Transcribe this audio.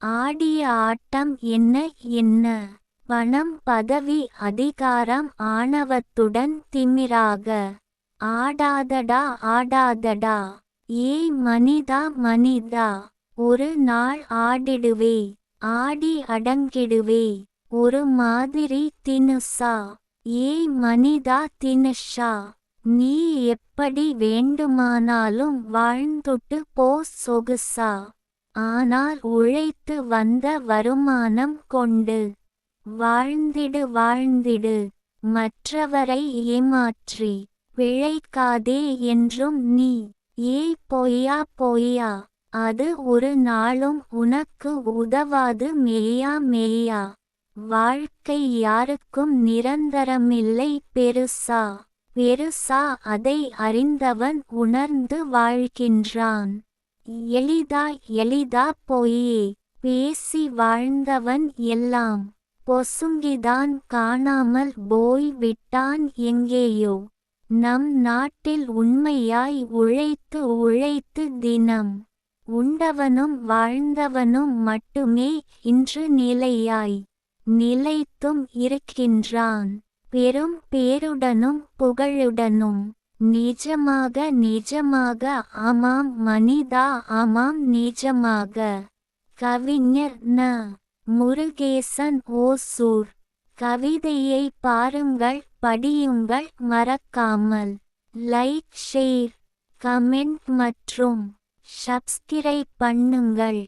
ஆடிய ஆட்டம் என்ன என்ன? பணம் பதவி அதிகாரம் ஆணவத்துடன் திமிராக. ஆடாதடா ஆடாதடா. ஏய் மனிதா மனிதா. ஒரு நாள் ஆடிடுவே. ஆடி அடங்கிடுவே. ஒரு மாதிரி தினுசா ஏய் மனிதா தினுஷா நீ எப்படி வேண்டுமானாலும் வாழ்ந்துட்டு போ சொகுசா. ஆனால் உழைத்து வந்த வருமானம் கொண்டு. வாழ்ந்திடு வாழ்ந்திடு மற்றவரை ஏமாற்றி. பிழைக்காதே என்றும் நீ ஏய் பொய்யா பொய்யா அது ஒரு நாளும் உனக்கு உதவாது மெய்யா மெய்யா வாழ்க்கை யாருக்கும் நிரந்தரமில்லை பெருசா. பெருசா அதை அறிந்தவன் உணர்ந்து வாழ்கின்றான். எளிதா எளிதா போயே. பேசி வாழ்ந்தவன் எல்லாம். பொசுங்கிதான் காணாமல் போய் விட்டான் எங்கேயோ. நம் நாட்டில் உண்மையாய் உழைத்து உழைத்து தினம். உண்டவனும் வாழ்ந்தவனும் மட்டுமே இன்று நிலையாய். நிலைத்தும் இருக்கின்றான். பெரும் பேருடனும் புகழுடனும். நிஜமாக நிஜமாக ஆமாம் மனிதா ஆமாம் நிஜமாக. கவிஞர் ந. முருகேசன் ஓசூர். கவிதையை பாருங்கள் படியுங்கள் மறக்காமல். லைக் ஷேர் கமெண்ட் மற்றும் சப்ஸ்கிரைப் பண்ணுங்கள்.